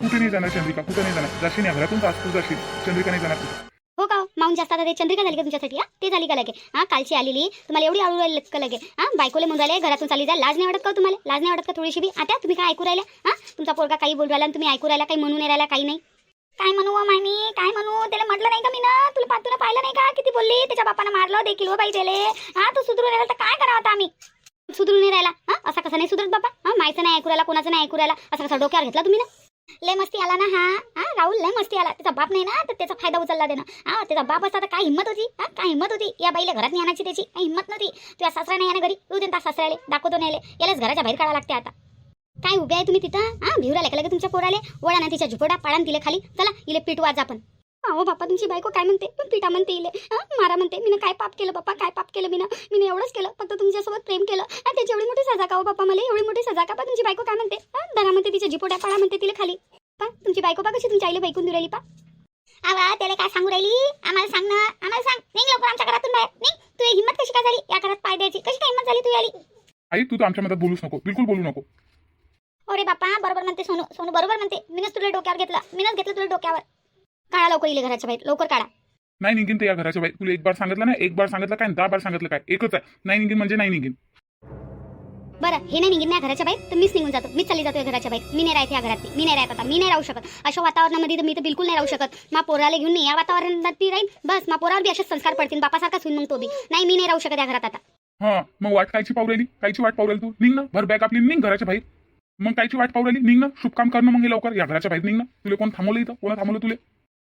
कुठे नाही जाणार चंद्रिका? कुठे नाही जाणार? जाशील या घरातून आज तू जाशील? चंद्रिका नाही जाणार कुठे हो का? माऊन जास्त आता ते चंद्रिका झाली का तुमच्यासाठी हा? ते झाली का लगे? हा? कालची आलेली. तुम्हाला एवढी आवडू राहिली का लगे? हा? बायकोले मुंजाले घरातून चालली जा. लाज नाही वाटत का हो तुम्हाला? लाज नाही वाटत का थोडीशी बी? आता तुम्ही काय ऐकू राहिल्या? हा? तुमचा पोरगा काही बोलू राहिला आणि तुम्ही ऐकू राहिला काही म्हणून नाही राहिला काही नाही. काय म्हणू व मामी? काय म्हणू? त्याला म्हटलं नाही का मी ना तुला पातूला पाहिलं नाही का? किती बोलली? त्याच्या बापानं मारलं देखील हो बाई त्याले. हा? तो सुधरून राहिला तर काय करावं आता आम्ही? सुधरून नाही राहिला. हा? असा कसा नाही सुधरत बाबा हा? मायचं नाही ऐकू राहिला कोणाचं नाही ऐकू राहिला. असा कसा डोक्यावर घेतला तुम्ही ना? लय मस्ती आला ना हा? हा राहुल लय मस्ती आला. त्याचा बाप नाही ना तर त्याचा फायदा उचलला देणं हा त्याचा बाप असता तर काय हिंमत होती? हा काय हिंमत होती? या बाईला घरात नाही आणायची त्याची. काही हिंमत नव्हती. तुझ्या सासरा नाही ना घरी? तू देता सासऱ्याले. दाखवतो नाही यालाच घराच्या बाहेर काढा लागते आता. काय उभे आहे तुम्ही तिथं? हा भिवरा का लगे तुमच्या पोराले? वळा ना तिच्या झुपोडा पाडान दिले खाली. चला इले पिटवाज आपण. अहो बाप्पा तुमची बायको काय म्हणते? पण पिठा म्हणते इले. मारा म्हणते. मी काय पाप केलं बाप्पा काय पाप केलं मी मी एवढंच केलं. फक्त तुमच्यासोबत प्रेम केलं. त्याची एवढी मोठी सजा का हो बाप्पा मला एवढी मोठी सजा का? तुमची बायको काय म्हणते? धरा म्हणते तिच्या झिपोट्या पाडा म्हणते तिला खाली. पा तुमची बायको पा कशी तुमच्या आईला बैकून देऊ राहिली पा. आवा त्याला काय सांगू राहिली? आम्हाला सांग ना. आम्हाला सांग. निघ लवकर आमच्या घरातून बाहेर. निघ. तुझी हिंमत कशी काय झाली? या घरात पाय द्यायची. कशी काय हिंमत झाली तुझी आली? आई तू तर आमच्या मधात बोलूच नको. बिलकुल बोलू नको. अरे बापा बरोबर म्हणते सोनू. सोनू बरोबर म्हणते. मीनच तुला डोक्यावर घेतलं. मीनच घेतलं तुला डोक्यावर. काढा लवकर इले घराच्या बाहेर. लवकर काढा. नाही निघीन ते या घराच्या बाई तुला एक बार सांगितलं ना एक बार सांगितलं काय दहा बार सांगितलं काय. एकच आहे. नाही निघीन म्हणजे नाही निघीन. बरं हे नाही निघेन या घराच्या बाहेर? तर मीच निघून जातो. मीच चालली जातो या घराच्या बाहेर. मी नाही राहते या घरात. मी नाही राहत आता. मी नाही राहू शकत. अशा वातावरणामध्ये तर मी तर बिलकुल नाही राहू शकत. मा पोराला घेऊन नाही या वातावरणात ती राहील बस मा पोरावर बी असेच संस्कार पडतील. बापासारखाच होईल मग तो बी. नाही मी नाही राहू शकत या घरात आता. हा मग वाट कायची पाहू राहिली? कायची वाट पाहू राहिली तू? निघ ना. भर बॅग आपली निघ घराच्या बाहेर. मग कायची वाट पाहू राहिली? निघ ना. शुभ काम करणं मग हे लवकर. या घराच्या बाहेर निघ ना. तुला कोण थांबवलं इथं? कोणा थांबवलं तुला?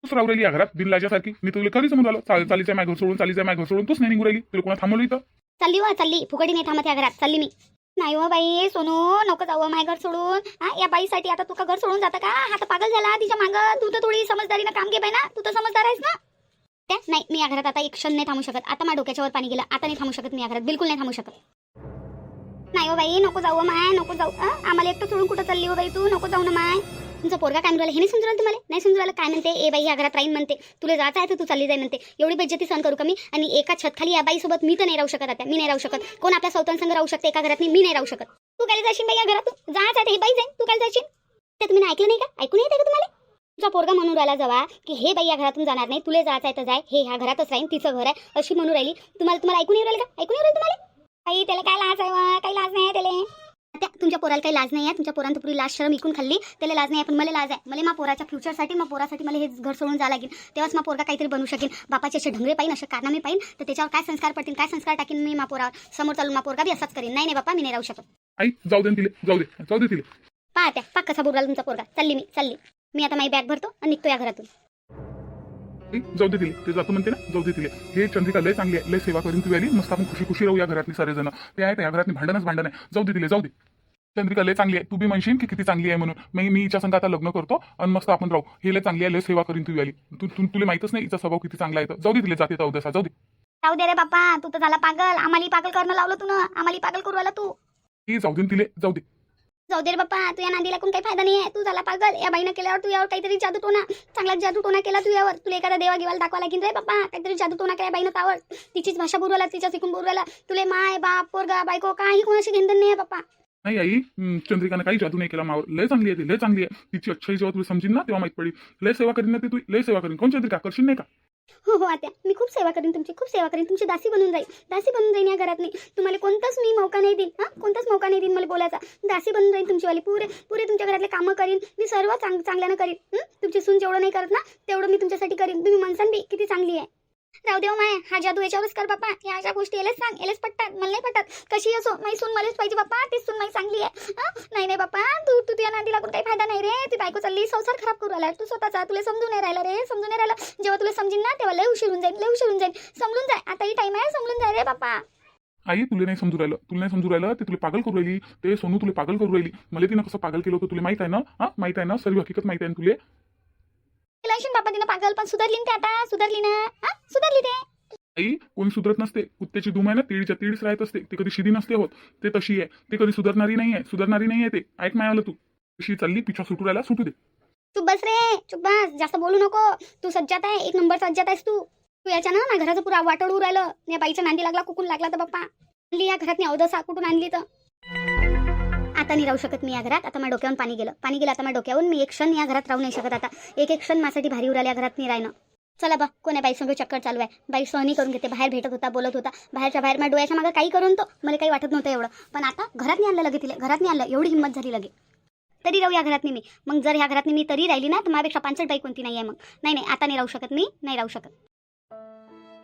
तूच राहू राहिली या घरात सारखी. मी तुला कधी समोर आलो चाल चालीचा माय घर सोडून चालीचा माय घर सोडून तूच नाही निघू राहिली तुला कोणा थांबवलं इथं? चालली वा चालली. फुकटी नाही थांबत या घरात. चालली मी. नाही हो बाई सोनू नको जाऊ हो माय घर सोडून. हा या बाईसाठी आता तुका घर सोडून जाता का? हा तर पागल झाला तिच्या मागं. तू तर थोडी समजदारीनं काम घे बाई ना. तू तर समजदार आहेस ना. त्या? नाही मी या घरात आता एक क्षण नाही थांबू शकत. आता माझ्या डोक्याच्यावर पाणी गेलं. आता नाही थांबू शकत मी या घरात. बिलकुल नाही थांबू शकत. नाही हो बाई नको जाऊ हो माय नको जाऊ. आम्हाला एकटं सोडून कुठं चालली हो बाई तू? नको जाऊ ना माय. तुमचा पोरगा काय म्हणून हे नाही समजून तुम्हाला? नाही समजून राहिलं? काय म्हणते? ए बाई या घरात राहीन म्हणते. तुला जायचं आहे तर तू चालली जाय म्हणते. एवढी बेज्जती सहन करू का मी? आणि एका छतखाली या बाईसोबत मी तर नाही राहू शकत आता. मी नाही राहू शकत. कोण आपल्या सौतांसंग संघ राहू शकते एका घरात? मी नाही राहू शकत. तू काय जाशील बाई या घरातून? जायचं आहे हे बाई जाईन. तू काय जाशील? ते तुम्ही ऐकलं नाही का? ऐकून येते का तुम्हाला? तुझा पोरगा म्हणून राहिला जवा की हे बाई या घरातून जाणार नाही. तुला जायचं आहे तर जाय. हे ह्या घरातच राहीन. तिचं घर आहे. अशी म्हणून राहिली. तुम्हाला तुम्हाला ऐकून येऊ राहिलं का? ऐकून येऊ राहिलं तुम्हाला? काही त्याला काय लाज आहे काही लाज नाही त्याला? त्या तुमच्या पोराला काही लाज नाही आहे? तुमच्या पोरांत पुरी लाज शरम इकून खाल्ली. त्याला लाज नाही आहे पण मला लाज आहे. मला मा पोराच्या फ्युचरसाठी मा पोरासाठी मला हे घर सोडून जावं लागेल. तेव्हाच मा पोरगा काहीतरी बनू शकेल. बापाचे असे ढंगरे पाहिजे असे कारनामे पाहिजे. तर त्याच्यावर काय संस्कार पडतील काय संस्कार टाकीन मी मा पोरावर? समोर चालून मा पोरगा बी असाच करीन. नाही नाही बापा मी नाही राहू शकत. आई जाऊ दे तिले. जाऊ दे. जाऊ दे तिले. पहा त्या पा कसा बोलला तुमचा पोरगा. चालली मी चालली. मी आता माझी बॅग भरतो आणि निघतो या घरातून. जाऊ दे तिले. ते जातो म्हणते ना. जाऊ दे तिले. हे चंद्रिका लय चांगली आहे. लय सेवा करून तू आली. मस्त आपण खुशी खुशी राहू या घरातली सारे जण ते आहे या घरातली भांडणच भांडण आहे जाऊ दे तिले. जाऊ दे. चंद्रिका लय चांगली आहे. तू बी म्हणशील की किती चांगली आहे म्हणून. मग मी हिच्या संग आता लग्न करतो आणि मस्त आपण राहू. हे लय चांगली आहे. लय सेवा करीन तू आली. तू तू तुला माहितच नाही हिचा स्वभाव किती चांगला आहे. जाऊ दे तिले. जाते जाऊ दे जाऊ दे. जाऊ दे रे बापा तू तर झाला पागल. आम्हाला पागल करणं लावलं तू ना आम्हाला पागल करू आला तू. हे जाऊ दे तिले. जाऊ दे. जाऊ दे रे बाप्पा तू या नांदीला कोण काही फायदा नाही आहे तू झाला पागल. या बाईनं केल्यावर तू यावर काहीतरी जादू टोना. चांगला जादू टोना केला तू यावर. तुला एखादा देवा गिवाला दाखवा लागेल रे बाप्पा. काहीतरी जादू टोना केला बाईनं तावर तिचीच भाषा बुरवायला तिच्या शिकून बुरवायला तुले माय बाप पोरगा बायको काही कोणाशी घेंदन नाही आहे बाप्पा. नाही आई चंद्रिकाने काही जादू नाही केला मावर. लय चांगली आहे ती लय चांगली आहे. तिची अच्छाई जेव्हा तुला समजीन ना तेव्हा माहीत पडली. लय सेवा करीन ना ती तू लय सेवा करीन. कोण चंद्रिका? करशील नाही का? हो हो आता मी खूप सेवा करीन तुमची खूप सेवा करीन. तुमची दासी बनून जाईल. दासी बनून जाईन या घरात नाही तुम्हाला कोणताच मी मौका नाही देईन. हां? कोणताच मौका नाही देईन मला बोलायचा. दासी बनून जाईन तुमचीवाली. पुरे पुरे तुमच्या घरातले कामं करीन. मी सर्व चांग चांगल्यानं करीन. तुमची सून जेवढं नाही करत ना तेवढं मी तुमच्यासाठी करीन. तुम्ही म्हणसान बी किती चांगली आहे. राहू देव हो माय हा जादू याच्यावरच कर बापा या अशा गोष्टी यालाच सांग यालाच पटतात मला नाही पटत. कशी असो माई सून मलाच पाहिजे बापा तीच सून माई चांगली आहे. नाही नाही बापा तू तू तुझ्या नादीला लागून काही फायदा नाही रे. ती बायको चालली संसार खराब करू राहिला. तू स्वतःचा तुला समजून नाही राहिला रे समजून नाही राहिला. जेव्हा तुला समजीन ना तेव्हा लय उशीर होऊन जाईल लय उशीर होऊन जाईल समजून जाय आता ही टाइम आहे समजून जाय रे बापा आई तुला नाही समजू राहिलं तुला नाही समजू राहिलं ते तुला पागल करू राहिली ते सोनू तुला पागल करू राहिली. मला तिनं कसं पागल केलं होतं तुला माहीत आहे ना? हा माहीत आहे ना? सर्व हकीकत माहीत आहे ना तुला? तिला बापा तिनं पागल पण सुधारली ना ते आता सुधारली ना. हा? सुधारली ते. आई कोणी सुधरत नसते. कुत्त्याची दुम आहे ना तिळीच्या तिळीच राहत असते. ते कधी शिदी नसते होत. ते तशी आहे. ते कधी सुधारणारी नाही आहे. सुधारणारी नाही आहे ते. ऐक आलं तू. तशी चालली? पिछा सुटू राहिला सुटू दे. चुप बस रे. चुप बस. जास्त बोलू नको. तू सज्जात आहे. एक नंबर सज्जात आहेस तू. तू याच्या ना माझ्या घराचं पुरा वाटड उडू राहिलं या बाईच्या नांदी लागला कुकून लागला तर बाप्पा. आणली या घरात अवदसा कुठून आणली तर. आता नाही राहू शकत मी या घरात. आता माझ्या डोक्यावरून पाणी गेलं. पाणी गेलं आता माझ्या डोक्यावरून मी एक क्षण या घरात राहू नाही शकत आता. एक एक क्षण माझ्यासाठी भारी उराल या घरात नाही राहणं चला बा कोण्या बाई संग चक्कर चालू आहे? बाई सहनी करून घेते बाहेर भेटत होता बोलत होता. बाहेरच्या बाहेर माझ्या डोळ्याच्या मागं काही करून तो. मला काही वाटत नव्हतं एवढं. पण आता घरात नाही आणलं लगे तिला. घरात नाही आणलं. एवढी हिंमत झाली लगे तरी राहू या घरात मी. मग जर ह्या घरात मी तरी राहिली ना तर माझ्यापेक्षा पाचट बाई कोणती नाही आहे मग. नाही नाही आता नाही राहू शकत मी. नाही राहू शकत.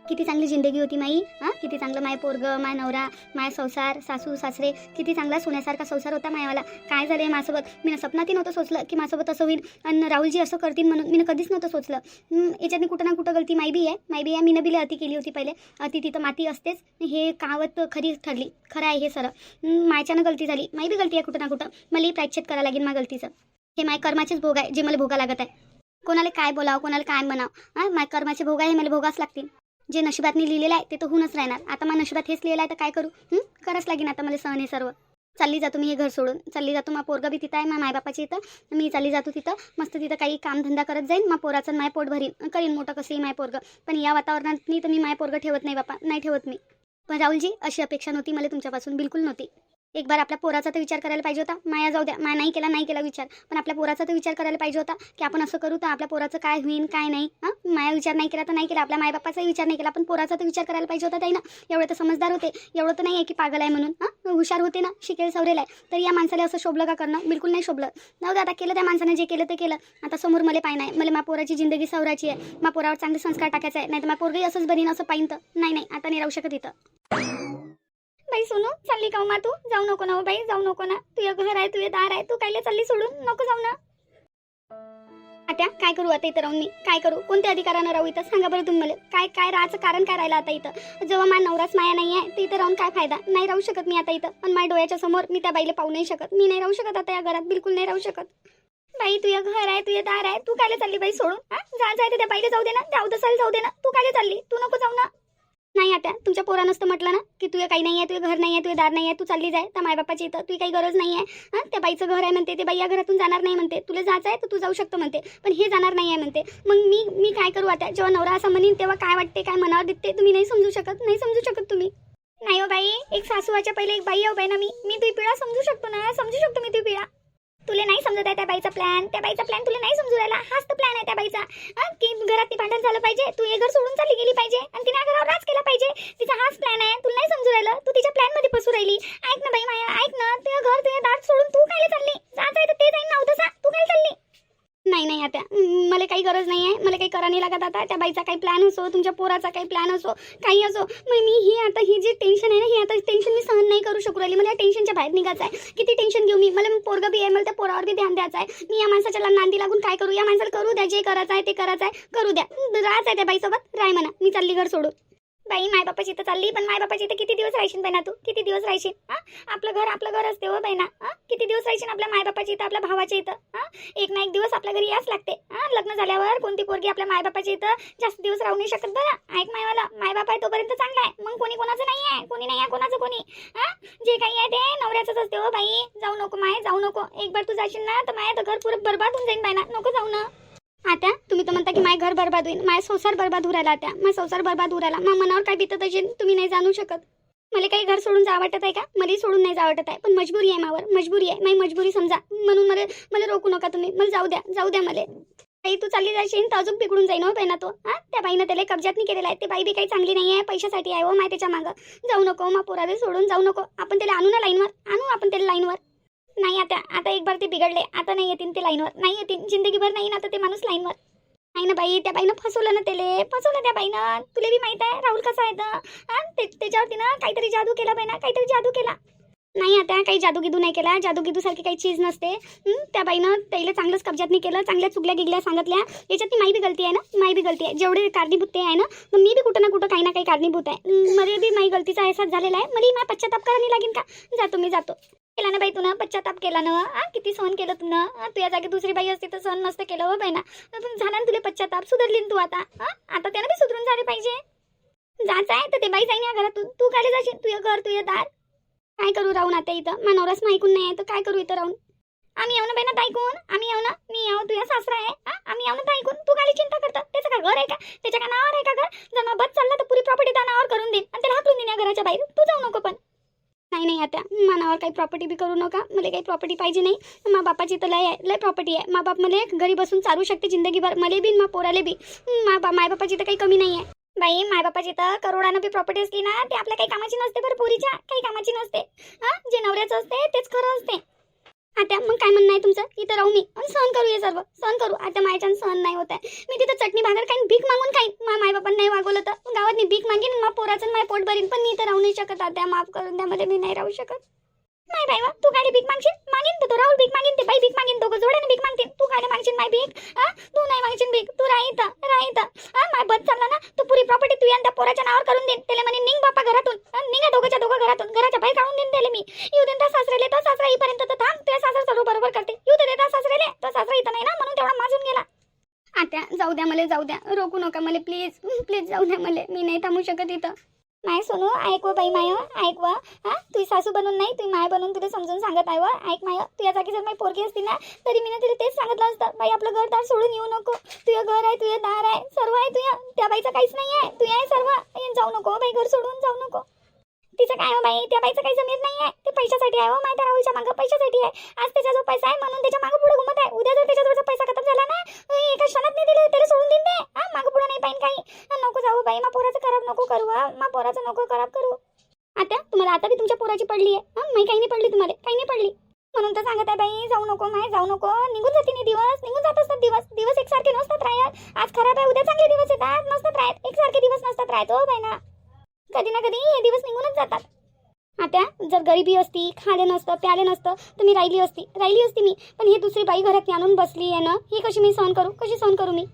किती चांगली जिंदगी होती माई हां? किती चांगलं माय पोरग माय नवरा माय संसार सासू सासरे किती चांगला सोन्यासारखा संसार होता मायावाला. काय झालं माझ्यासोबत? मी स्वप्नातही नव्हतं सोचलं की माझ्यासोबत असं होईल आणि राहुलजी असं करतील म्हणून मी कधीच नव्हतं सोचलं याच्यात मी कुठं ना कुठं गलती माय बी आहे. माय बी आहे मी बिले अति केली होती पहिले. अति तिथं माती असतेच. हे कावत खरी ठरली. खरं आहे हे सर मायच्यानं गलती झाली. माय बी गलती आहे कुठं ना कुठं. मलाही प्रायच्छेद करावं लागेल माझ्या गलतीचं. हे माय कर्माचेच भोग आहे जे मला भोगा लागत आहे. कोणाला काय बोलावं कोणाला काय म्हणावं? हां माय कर्माचे भोग आहे हे मला भोगाच लागतील. जे नशिबातनी लिहिलेलं आहे ते तर होऊनच राहणार. आता मग नशिबात हेच लिहिलं आहे तर काय करू? करावंच लागेल आता मला सहन हे सर्व. चालली जातो मी हे घर सोडून. चालली जातो मा पोरगा बी तिथं आहे मा मायबापाची इथं. मी चालली जातो तिथं. मस्त तिथं काही कामधंदा करत जाईन मा पोराचं माय पोट भरीन. करीन मोठं कसंही माय पोरगं. पण या वातावरणात मी तर मी माय पोरगं ठेवत नाही बापा. नाही ठेवत मी. पण राहुलजी अशी अपेक्षा नव्हती मला तुमच्यापासून बिलकुल नव्हती. एक बार आपल्या पोराचा तर विचार करायला पाहिजे होता. माया जाऊ द्या. माया नाही केला नाही केला विचार. पण आपल्या पोराचा तर विचार करायला पाहिजे होता की आपण असं करू तर आपल्या पोराचं काय होईल काय नाही? हां? माया विचार नाही केला तर नाही केला. आपल्या मायबापाचाही विचार नाही केला. पण पोराचा तर विचार करायला पाहिजे होता ताई ना. एवढं तर समजदार होते. एवढं तर नाही आहे की पागल आहे म्हणून. हां? हुशार होते ना. शिकेल सवरेल आहे. तर या माणसाला असं शोभलं का करणं? बिलकुल नाही शोभलं. जाऊ दे आता केलं त्या माणसानं जे केलं ते केलं. आता समोर मला पाय आहे मला मा पोराची जिंदगी सवराची आहे. मा पोरावर चांगले संस्कार टाकायचा आहे नाही तर मा पोरगही असंच बनीन असं पाहिन तर. नाही नाही. आता नाही राहू शकत इथं. बाई सोनू चालली का हो मा तू जाऊ नको ना हो बाई जाऊ नको ना. तुझं घर आहे तुझे दार आहे तू कायले चालली सोडून? नको जाऊ ना. आता काय करू आता इथं राहून मी? काय करू? कोणत्या अधिकारानं राहू इथं? सांगा बरं तुम्ही मला. काय काय राहायचं कारण काय राहिलं आता इथं? जेव्हा मा नवराच माया नाही आहे तर इथं राहून काय फायदा? नाही राहू शकत मी आता इथं. पण माझ्या डोळ्याच्या समोर मी त्या बाईला पाहू नाही शकत. मी नाही राहू शकत आता या घरात. बिलकुल नाही राहू शकत. बाई तुझं घर आहे तुझे दार आहे. तू कायले चालली बाई सोडून? हा? जा जाय तर त्या बाईला जाऊ दे ना. जाऊ दसायला जाऊ दे ना. तू कायले चालली? तू नको जाऊ ना. नाही आता. तुमच्या पोरानं असतं म्हटलं ना की तुझं काही नाही आहे तुझं घर नाही आहे तुझं दार नाही आहे तू चालली जाय. तर मायबापाची इथं तुझी काही गरज नाही आहे हां? त्या बाईचं घर आहे म्हणते ते बाई या घरातून जाणार नाही म्हणते. तुला जायचं आहे तर तू जाऊ शकतो म्हणते. पण हे जाणार नाही आहे म्हणते. मग मी मी काय करू आता? जेव्हा नवरा असं म्हणेन तेव्हा काय वाटते काय मनावर देते तुम्ही नाही समजू शकत नाही समजू शकत तुम्ही. नाही हो बाई एक सासूवाच्या पहिले एक बाई हो बाई ना मी. मी तुझी पिळा समजू शकतो ना? समजू शकतो मी तुझी पिळा तुला नाही समजत आहे त्या बाईचा प्लॅन त्या बाईचा प्लॅन तुला नाही समजू राहिला. हाच तर प्लॅन आहे त्या बाईचा. की घरात ती भांडण झालं पाहिजे. तू हे घर सोडून चालली गेली पाहिजे. आणि तिने घरावर राज केला पाहिजे. तिचा हाच प्लॅन आहे. तुला नाही समजू राहिलं? तू तिच्या प्लॅनमध्ये फसू राहिली. ऐक ना बाई माया ऐक ना. तुझं घर तुझ्या दात सोडून तू काय चालली? जायचं आहे ते जाईन ना हो उद्या तू काय चालली? नाही नाही आता मला काही गरज नाही आहे मला काही करा नाही लागत आता. त्या बाईचा काही प्लॅन असो तुमच्या पोराचा काही प्लॅन असो काही असो. मग मी ही आता ही जी टेन्शन आहे ना ही आता टेन्शन मी सहन नाही करू शकू राहिली. मला या टेन्शनच्या बाहेर निघायचं आहे. किती टेन्शन घेऊ मी? मला पोरगा बी आहे मला त्या पोरावर बी ध्यान द्यायचं आहे. मी या माणसाच्या नांदी लागून काय करू? या माणसाला करू द्या जे करायचं आहे ते करायचं आहे. करू द्या. राहायचं आहे त्या बाईसोबत. राय म्हणा. मी चालली घर सोडून. बाई मायबापाची इथं चालली पण माय बापाची इथं किती दिवस राहशील बहिणा तू? किती दिवस राहशील? आपलं घर आपलं घर असते हो बहिणा किती दिवस राहशील आपल्या माय बापाची इथं आपल्या भावाच्या इथं एक ना एक दिवस आपल्या घरी याच लागते हा? लग्न झाल्यावर कोणती पोरगी आपल्या मायबापाच्या इथं जास्त दिवस राहू नाही शकत बरं? ऐक मायवाला मायबाप आहे तोपर्यंत चांगला आहे मग कोणी कोणाचं नाही आहे कोणी नाही आहे कोणाचं कोणी हा? जे काही आहे ते नवऱ्याचंच असते हो बाई जाऊ नको माय जाऊ नको एक बार तू जाशील ना तर माया तर घर पुरं बरबाद होऊन जाईन बायना नको जाऊ ना. आता तुम्ही तर म्हणता की माय घर बरबाद होईल माय संसार बरबाद उरायला आता. माय संसार बरबाद उरायला मग मनावर काय बितत असेल तुम्ही नाही जाणू शकत. मला काही घर सोडून जा वाटत आहे का? मलाही सोडून नाही जा वाटत आहे. पण मजबुरी आहे मावर मजबुरी आहे. माझी मजबुरी समजा. म्हणून मला मला रोखू नका तुम्ही. मला जाऊ द्या जाऊ द्या मला. ताई तू चालली जाशील तर अजून बिघडून जाईन हो ना तो. हा? त्या बाईनं त्याला कब्जात नाही केलेला आहे. ते बाई बी काही चांगली नाही आहे. पैशासाठी आहे हो माय त्याच्या मागं. जाऊ नको मग पोराला सोडून जाऊ नको. आपण त्याला आणू ना लाईनवर. आणू आपण त्याला लाईनवर. नाही आता आता एक बार ते बिघडले आता नाही येतील ते लाईनवर. नाही येतील जिंदगीभर नाही ना आता ते माणूस लाईनवर. नाही ना बाई त्या बाईनं फसवलं ना त्याले. फसवलं त्या बाईनं. तुला बी माहीत आहे राहुल कसा आहे तर ते त्याच्यावर तिनं काहीतरी जादू केला बाई ना काहीतरी जादू केला. नाही आता काही जादूगिदू नाही केला जादूगिदूसारखी काही चीज नसते. त्या बाईनं त्याला चांगलंच कब्जातनी केलं चांगल्या चुकल्या गिगल्या सांगितल्या. याच्यात ती माई बी गलती आहे ना? माई बी गलती आहे. जेवढे कारणीभूत ते आहे ना मग मी बी कुठं ना कुठं काही ना काही कारणीभूत आहे. मध्ये बी माई गलतीचा अहसास झालेला आहे. मला माझ्या पश्चाताप करायला लागेल का? जातो मी जातो. केला ना बाई तुनं? पश्चाताप केला ना हा? किती सहन केलं तुनं तुझ्या जागी दुसरी बाई असते तर सहन नसतं केलं हो बाई ना झाला ना तुला पश्चाताप? सुधारली तू आता हा? आता त्याला बी सुधरून झाले पाहिजे. जायचं आहे तर ते बाई जाईन या घरात. तू तू काढे जाशील? तुझं घर तुझं दार? काय करू राहून आता इथं? मनोरस ऐकून नाही आहे तर काय करू इथं राहून? आम्ही येऊ ना बाई ना ऐकून आम्ही येऊ ना? मी येऊ तुझ्या सासरा आहे. हा? आम्ही येऊ ना ऐकून तू काय चिंता करता त्याचं का घर आहे का? त्याच्या का नावावर आहे का घर? जर मग बस चालला तर पुरी प्रॉपर्टी त्या नावावर करून देईन आणि त्याला हाकलून देईन या घराच्या बाहेर. तू जाऊ नको पण. नाही नाही आता. मनावर काही प्रॉपर्टी बी करू नका. मला काही प्रॉपर्टी पाहिजे नाही. मा बापाची तर लय आहे लय प्रॉपर्टी आहे. मा बाप मला घरी बसून चालू शकते जिंदगीभर. मला बी मा पोराले बी. मा बा माय बापाची तर काही कमी नाही आहे बाई माय बापाची तर करोडानं बी प्रॉपर्टी असली ना ते आपल्या काही कामाची नसते बरं पोरीच्या. काही कामाची नसते. हा? जे नवऱ्याचं असते तेच खरं असते. आता मग काय म्हणणं आहे तुमचं? इथं राहू मी. आणि सहन करू हे सर्व. सहन करू. आता माझ्याच्यानं सहन नाही होत आहे. मी तिथं चटणी भाकर काही भीक मागून काही मा माय बापांना नाही वागवलं तर. गावात भीक मागेन मा पोराचं आणि पोट भरीन. पण मी इथं राहू नाही शकत आता माफ करून द्या मी नाही राहू शकत. नाही बाई तू गाडी भीक मागशील? मागीन तर राहुल भीक मागीन ते बाई भीक मागीन दोघं जोड्याने भीक मागतील तू गाडी मागशील माय भीक हा? तू नाही मागशील भीक तू राहित राहित हा माय बस चालला ना तू पुरी प्रॉपर्टी तू यंदा पोराच्या नावावर करून देईन त्याला म्हणे निघ बापा घरातून. निघा दोघंच्या दोघं घरातून. घराच्या बाहेर काढून देईन त्याला मी. येऊ देता सासरेले तर सासरा येईपर्यंत तर थांब तुझ्या सासरा सर्व बरोबर करते. येऊ दे देता सासरेले तर सासरा इथं नाही ना म्हणून तेवढा माजून गेला. आत्या जाऊ द्या मला जाऊ द्या. रोखू नका मला प्लीज प्लीज जाऊ द्या मला. मी नाही थांबू शकत इथं. माय सोनू ऐकव बाई माय ऐकव हा? तुझी सासू बनून नाही तुझी माय बनून तुला समजून सांगत आहे व. ऐक माय तुझ्या जागी जर माझी पोरगी असती ना तरी मी तिला तेच सांगितलं असतं. बाई आपलं घर दार सोडून येऊ नको. तुझं घर आहे तुझं दार आहे सर्व आहे तुझ्या त्या बाईचं काहीच नाही आहे. तू आहे सर्व. जाऊ नको हो बाई घर सोडून जाऊ नको. तिचं काय हो बाई? त्या बाईचं काही जमीर नाही आहे. ते पैशासाठी आहे हो माहिती राहुलच्या मागं पैशासाठी आहे. आज त्याचा जो पैसा आहे म्हणून त्याच्या मागं पुढे घुमत आहे. उद्या जर त्याच्याजवळचा पैसा खतम झाला ना एका क्षणात नाही दिले त्याला सोडून देईन ते हा मागं पुढे नाही पाहिजे काही. बाई मा पोराचं खराब नको करू हा? मा पोराचं नको खराब करू. आता तुम्हाला आता बी तुमच्या पोराची पडली आहे हा मी काही नाही पडली तुम्हाला काही नाही पडली. म्हणून तर सांगत आहे बाई जाऊ नको माय जाऊ नको. निघून जाते नाही दिवस निघून जात असतात दिवस. दिवस एकसारखे नसतात राहत. आज खराब आहे उद्या चांगले दिवस येतात नसतात राहत एकसारखे दिवस नसतात राहत हो बाई ना. कधी ना कधी हे दिवस निघूनच जातात. आता जर गरिबी असती खाले नसतं प्याले नसतं तर मी राहिली असती राहिली असती मी. पण ही दुसरी बाई घरात आणून बसली आहे ना ही कशी मी सहन करू? कशी सहन करू मी?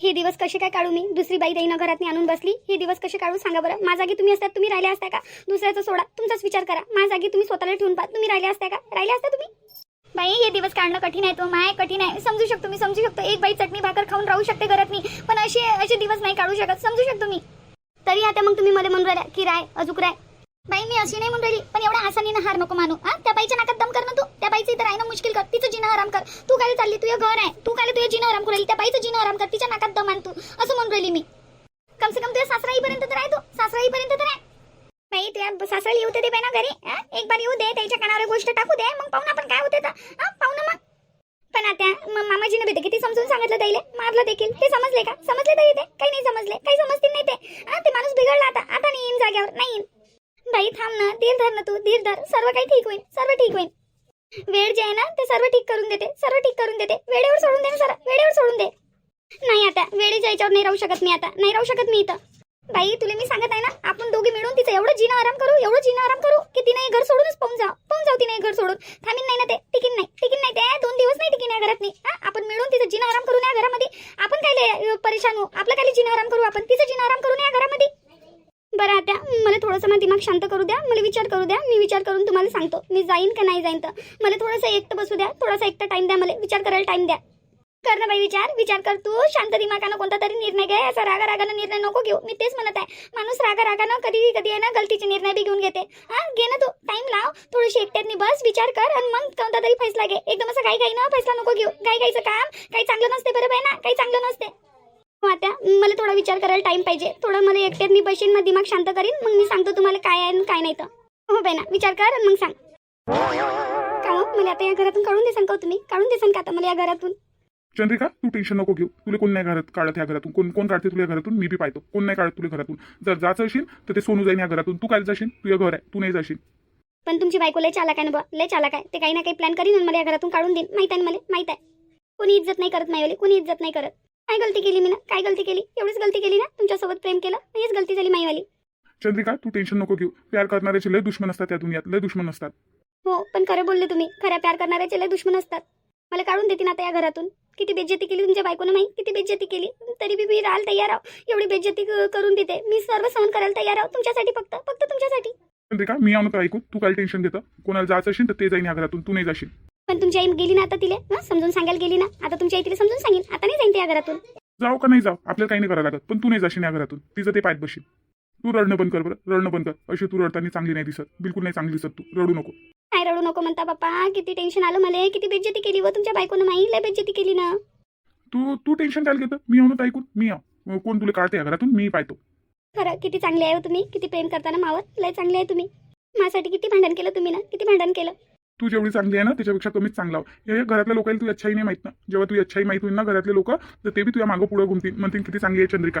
हे दिवस कसे काय काढू मी? दुसरी बाई देईनं घरात आणून बसली. हे दिवस कसे काढू सांगा बरं? माझा जागी तुम्ही असतात तुम्ही राहिले असता का? दुसऱ्याचा सोडा. तुमचाच विचार करा. माझा जागी तुम्ही स्वतःला ठेवून पहा. तुम्ही राहिले असता का? राहिले असता तुम्ही? बाई हे दिवस काढणं कठीण आहे तो. माय कठीण आहे. समजू शकतो मी समजू शकतो. एक बाई चटणी भाकर खाऊन राहू शकते घरात मी पण असे असे दिवस नाही काढू शकत. समजू शकतो मी. तरी आता मग तुम्ही मला म्हणून राहिल्या की राय अजूक राय. बाई मी अशी नाही म्हणून पण एवढ्या आसानीनं हार नको मानू हा? त्या बाईच्या नाकात दम कर ना तू. त्या बाईचं इथं राहणं मुश्किल कर. तिचं जिनं आराम कर. तू काय चालली? तुझं घर आहे. तू काय तुझं जिनं आराम करेल त्या बाईचं जिनं आराम कर. तिच्या नाकात दम आण तू. असं म्हणून राहिली मी. कम से कम तुझ्या सासराईपर्यंत तर आहे तू. सासराईपर्यंत तर आहे. बाई तुझ्या सासऱ्याला येऊ दे बाई ना घरी एक बार येऊ दे. त्याच्या कानावर गोष्ट टाकू दे. मग पाहू ना आपण काय होते तर. पाहू ना मग. पण आता मामाजीने भेटे किती समजून सांगितलं त्याला मारलं देखील. ते समजले का? समजले तरी ते काही नाही समजले. काही समजतील नाही ते. ते माणूस बिघडला आता. आता नाही येईन जाग्यावर नाही येईन. बाई थांब ना. धीर धर ना तू. धीर धर. सर्व काही ठीक होईल. सर्व ठीक होईल. वेळ जे आहे ना ते सर्व ठीक करून देते. सर्व ठीक करून देते. वेळेवर सोडून दे ना सर. वेळेवर सोडून दे. नाही आता. वेळेच्या याच्यावर नाही राहू शकत मी आता. नाही राहू शकत मी इथं. बाई तुला मी सांगत आहे ना आपण दोघे मिळून तिचं एवढं जिनं आराम करू एवढं जिनं आराम करू की तिने हे घर सोडूनच पाहून जाऊ पाहून जाऊ तिने घर सोडून. थांबीन नाही ना ते. टिकीन नाही. टिकीन नाही ते. दोन दिवस नाही टिकीन या घरात नाही हा, आपण मिळून तिचं जिनं आराम करू या घरामध्ये. आपण काय परेशान होऊ? आपलं काय लय जिनं आराम करू आपण? तिचं जिनं आराम करून या घरामध्ये. बरं आता मला थोडंसं माझं दिमाग शांत करू द्या. मला विचार करू द्या. मी विचार करून तुम्हाला सांगतो. मी जाईन का नाही जाईन तर. मला थोडंसं एकटं बसू द्या. थोडासा एकटा टाइम द्या मला. विचार करायला टाइम द्या. कर ना बाई विचार. विचार कर तू. शांत दिमागानं कोणता तरी निर्णय घे. असा रागा रागानं निर्णय नको घेऊ. मी तेच म्हणत आहे. माणूस रागा रागानं कधी कधी आहे ना गलतीचे निर्णय बी घेऊन घेते. हा घे ना तू. टाईम लाव. थोडीशी एकट्यातनी बस. विचार कर आणि मग कोणता तरी फैसला घे. एकदम असं काही काही ना फैसला नको घेऊ. काही काहीचं काम. काही चांगलं नसते बरं आहे ना. काही चांगलं नसते. आता मला थोडा विचार करायला टाइम पाहिजे. थोडं मला एकट्यातनी बशीन मग दिमाग शांत करीन मग मी सांगतो तुम्हाला काय आहे काय नाही तर. हो बाई ना विचार कर मग सांग. का हो? मला आता या घरातून काढून देसान का हो तुम्ही? काढून देसान का आता मला या घरातून? चंद्रिका तू टेन्शन नको घेऊ. तुला कोण नाही घरात काढत या घरातून? कोण कोण काढते तुला या घरातून? मी बी पाहतो. कोण नाही काढत तुला घरातून? जर जायचं असेल तर ते सोनू जाईन या घरातून. तू काय जाशील? तुझं घर आहे. तू नाही जाशील. पण तुमची बायको लय चालाक आहे ना बा. लय चालाक आहे. ते काही ना काही प्लॅन करीन आणि मला या घरातून काढून देईन. माहीत आहे ना मला? माहीत आहे. कोणी इज्जत नाही करत माईवाली कोणी इज्जत नाही करत. काय गलती केली मी ना काय गलती केली? एवढीच गलती केली ना? तुमच्यासोबत प्रेम केलं? हीच गलती झाली माईवाली. चंद्रिका तू टेन्शन नको घेऊ. प्यार करणाऱ्याचे लय दुश्मन असतात त्या दुनियात. लय दुश्मन असतात. हो पण खरं बोलले तुम्ही. खऱ्या प्यार करणाऱ्याचे लय दुश्मन असतात. मला काढून देतील आता या घरातून. किती बेज्जती केली तुमच्या बायकोनं माही किती बेज्जती केली? तरी बी मी राहायला तयार आहो. एवढी बेज्जती करून देते. मी सर्व सहन करायला तयार आहो. तुमच्यासाठी फक्त. फक्त तुमच्यासाठी. चंद्रिका मी आणू तर ऐकू. तू काय टेन्शन घेतं कोणाला जायचं असेल तर ते जाईन या घरातून. तू नाही जाशील. पण तुमची आई गेली ना आता तिले? हं? समजून सांगायला गेली ना? आता तुमच्या आई तिला समजून सांगेन. आता नाही जाईन ते या घरातून. जाऊ का नाही जाऊ? आपल्याला काही नाही करावं लागत. पण तू नाही जाशील या घरातून. तिचं ते पायत बशील तू रडणं बंद कर बरं. रडणं बंद कर. अशी तू रडताना चांगली नाही दिसत. बिलकुल नाही चांगली दिसत तू. रडू नको. काय रडू नको म्हणता बाप्पा? किती टेन्शन आलं मला. किती बेज्जती केली व तुमच्या बायकोनं माही लय बेज्जती केली ना. तू तू टेन्शन काय घेतं? मी तर ऐकून. मी आव कोण तुला काढते या घरातून? मी पाहतो. खरं किती चांगले आहे हो तुम्ही. किती प्रेम करताना मावत. लय चांगले आहे तुम्ही. माझ्यासाठी किती भांडण केलं तुम्ही ना? किती भांडण केलं? तू जेवढी चांगली आहे ना त्याच्यापेक्षा कमीच चांगला आहो. हे घरातल्या लोकांना तुझी अच्छाई नाही माहीत ना. जेव्हा तुझी अच्छाई माहीत होईल ना घरातले लोक तर ते बी तुझ्या मागं पुढे घुमतील. म्हणतील किती चांगली आहे चंद्रिका.